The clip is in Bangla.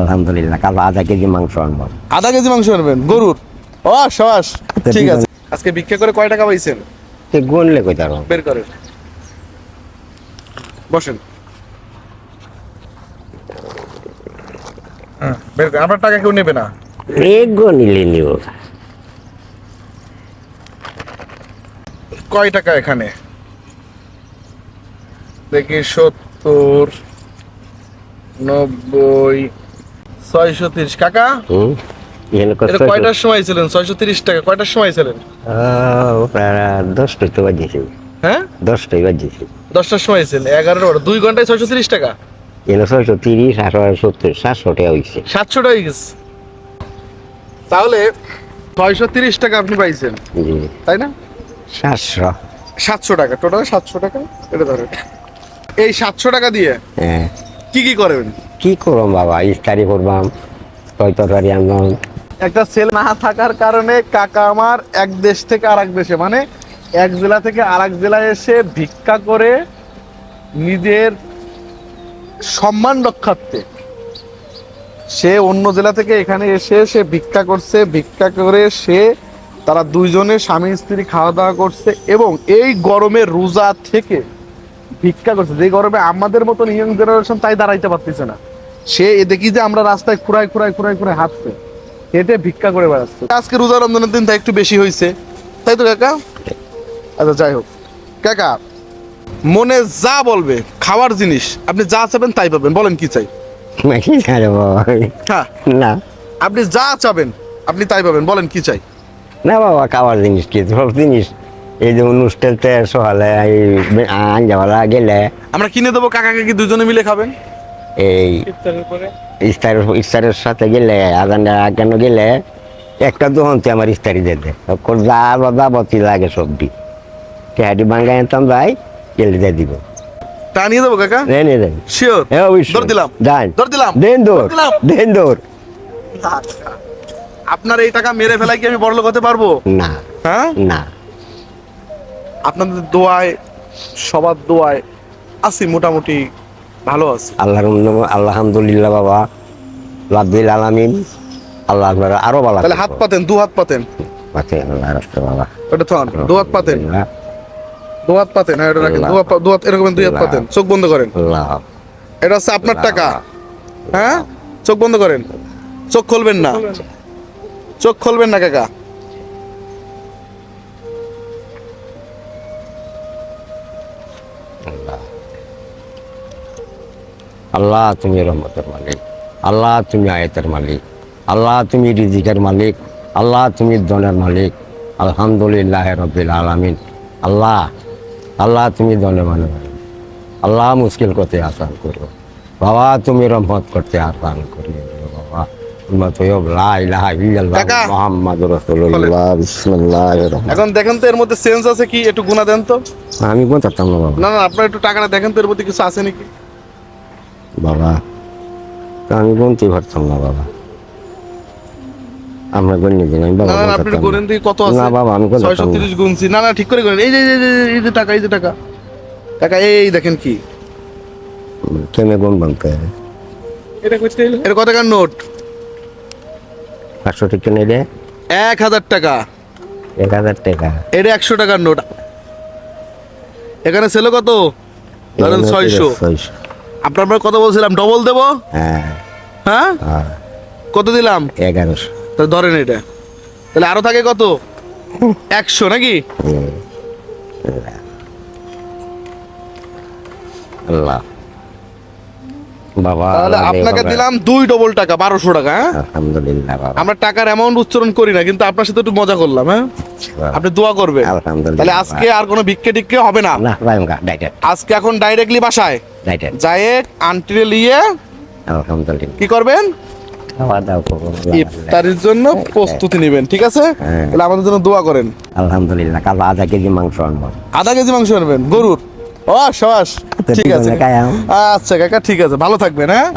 আলহামদুলিল্লাহ। কাল আধা কেজি মাংস আনব। আধা কেজি মাংস আনবেন? গরুর? ও সবাস। আচ্ছা, ঠিক আছে। আজকে ভিক্ষা করে কয় টাকা পাইছেন? তুই গুনলে কই তার বের করেন। বসেন। হ্যাঁ, বের করেন। আপনার টাকা কেউ নেবে না। এক গনিলে নিও কয় টাকা এখানে? দেখি সত্তর নব্বই ছয়শো তিরিশ। কাকা? কয়টার সময় ছিলেন? ছয়শো তিরিশ টাকা কয়টার সময় ছিলেন? প্রায় তো বাজিয়েছি হ্যাঁ? দশটাই বাজিয়েছি দশটার সময় ছিলেন এগারোটা দুই ঘন্টায় ছয়শো তিরিশ টাকা? এখানে ছয়শো তিরিশ আঠারো সত্তর সাতশো টাকা হয়েছে সাতশো টাকা হয়ে গেছে। তাহলে ছয়শো তিরিশ টাকা আপনি পাইছেন। তাই না? সাতশো। সাতশো টাকা টোটাল সাতশো টাকা? এটা ধরেন। এই সাতশো টাকা দিয়ে হ্যাঁ। কি কি করবেন কি করবাম বাবা? ইফতারি করবাম তয় তরকারি আনবাম। একটা ছেলে না থাকার কারণে কাকা আমার এক দেশ থেকে আর এক দেশে মানে এক জেলা থেকে আর এক জেলায় এসে ভিক্ষা করে নিজের সম্মান রক্ষার্থে সে অন্য জেলা থেকে এখানে এসে সে ভিক্ষা করছে, ভিক্ষা করে সে তারা দুইজনে স্বামী, স্ত্রী খাওয়া দাওয়া করছে এবং এই গরমে রোজা থেকে ভিক্ষা করছে। যে গরমে আমাদের মতন ইয়ং জেনারেশন তাই দাঁড়াইতে পারতেছে না। সে এ দেখি যে আমরা রাস্তায় খুঁড়ায় খুঁড়াই খুঁড়াই খুঁড়াই হাঁটছে। হেঁটে ভিক্ষা করে বেড়াচ্ছে। আজকে রোজা রমজানের দিন তাই একটু বেশি হয়েছে তাই তো কাকা? আচ্ছা যাই হোক। কাকা মনে যা বলবে খাওয়ার জিনিস আপনি যা চাবেন তাই পাবেন। বলেন কি চাই? কি হ্যাঁ। না। আপনি যা চাবেন আপনি তাই পাবেন। বলেন কি চাই? না বাবা খাওয়ার জিনিস কি? সব জিনিস। এই যে অনুষ্ঠানতে এই আঞ্জাওয়ালা গেলে। আমরা কিনে দেবো কাকা কাকি দুজনে মিলে খাবেন? এই ইস্তারের ইস্তারের সাথে গেলে আজানটা আগানো গেলে একটা দোহনতে আমার ইস্তারি দিতে যা বাবা বতি লাগে সবজি তেহাটি বাঙ্গাই আনতাম যাই গেলে দিয়ে দিব। তা নিয়ে দেবো কাকা? নে নে দেন শিওর হ্যাঁ অবশ্যই। দৌড় দিলাম। যান দৌড় দিলাম। দেন দৌড়। দৌড় দেন দৌড়। আপনার এই টাকা মেরে ফেলাই কি আমি বড়লোক হতে পারব? না। হ্যাঁ? না। আপনাদের দোয়ায় সবার দোয়ায় আছি মোটামুটি। ভালো আছে। আল্লাহর আলহামদুলিল্লাহ বাবা। লাভবিল আলামিন আল্লাহ আপনার আরও ভালো তাহলে হাত পাতেন দু হাত পাতেন। পাতে আল্লাহ রাখতে বাবা। ওটা থান দু হাত পাতেন। দু হাত পাতেন হ্যাঁ এটা রাখেন। দু হাত এরকম দুই হাত পাতেন। চোখ বন্ধ করেন। আল্লাহ। এটা হচ্ছে আপনার টাকা। হ্যাঁ? চোখ বন্ধ করেন। চোখ খুলবেন না। চোখ খুলবেন না কাকা। আল্লাহ। আল্লাহ তুমি রহমতের মালিক আল্লাহ তুমি আয়তের মালিক আল্লাহ তুমি রিজিকের মালিক আল্লাহ তুমি দনের মালিক আলহামদুলিল্লাহ রবিল আলামিন। আল্লাহ আল্লাহ তুমি দনের মানে আল্লাহ মুশকিল করতে আসান করো। বাবা তুমি রহমত করতে আসান করি। বাবা এখন দেখেন তো এর মধ্যে সেন্স আছে কি? একটু গুণা দেন তো। আমি কোন চাচ্তাম না না না আপনার একটু টাকাটা দেখেন তো এর মধ্যে কিছু আছে নাকি? বাবা। তা আমি গুনতে পারতাম না বাবা। আমরা গণি দিন আমি বাবা না আপনি কত আছে? না বাবা আমি তিরিশ গুনছি না না ঠিক করে গুনেন এই যে এই যে, এই যে টাকা এই যে টাকা। টাকা এই দেখেন কি। গুন বানতে? এটা করতে এটা কত টাকার নোট? পাঁচশো টাকা নিলে? এক হাজার টাকা। এক হাজার টাকা। এটা একশো টাকার নোট। এখানে ছিল কত? ধরেন এখানে ছয়শো। ছয়শো। আপনার আমরা কত বলছিলাম? ডবল দেবো? হ্যাঁ। হ্যাঁ? হ্যাঁ। কত দিলাম? এগারোশো। তাহলে ধরেন এটা। তাহলে আরও থাকে কত? একশো নাকি? আল্লাহ। বাবা তাহলে আপনাকে দিলাম দুই ডবল টাকা বারোশো টাকা হ্যাঁ? আলহামদুলিল্লাহ বাবা। আমরা টাকার অ্যামাউন্ট উচ্চারণ করি না কিন্তু আপনার সাথে একটু মজা করলাম হ্যাঁ? আপনি দোয়া করবেন। আলহামদুলিল্লাহ তাহলে আজকে আর কোনো ভিক্ষে টিক্ষে হবে না। আজকে এখন ডাইরেক্টলি বাসায়? ডাইটেড যায় আন্টিরে নিয়ে আলহামদুলিল্লাহ কি করবেন? খাওয়া দাওয়া করব ইফতারির জন্য প্রস্তুতি নেবেন ঠিক আছে? হ্যাঁ। তাহলে আমাদের জন্য দোয়া করেন। আলহামদুলিল্লাহ কাল আধা কেজি মাংস আনব। আধা কেজি মাংস আনবেন গরুর। ও সবাস ঠিক আছে। আচ্ছা কাকা ঠিক আছে ভালো থাকবেন হ্যাঁ?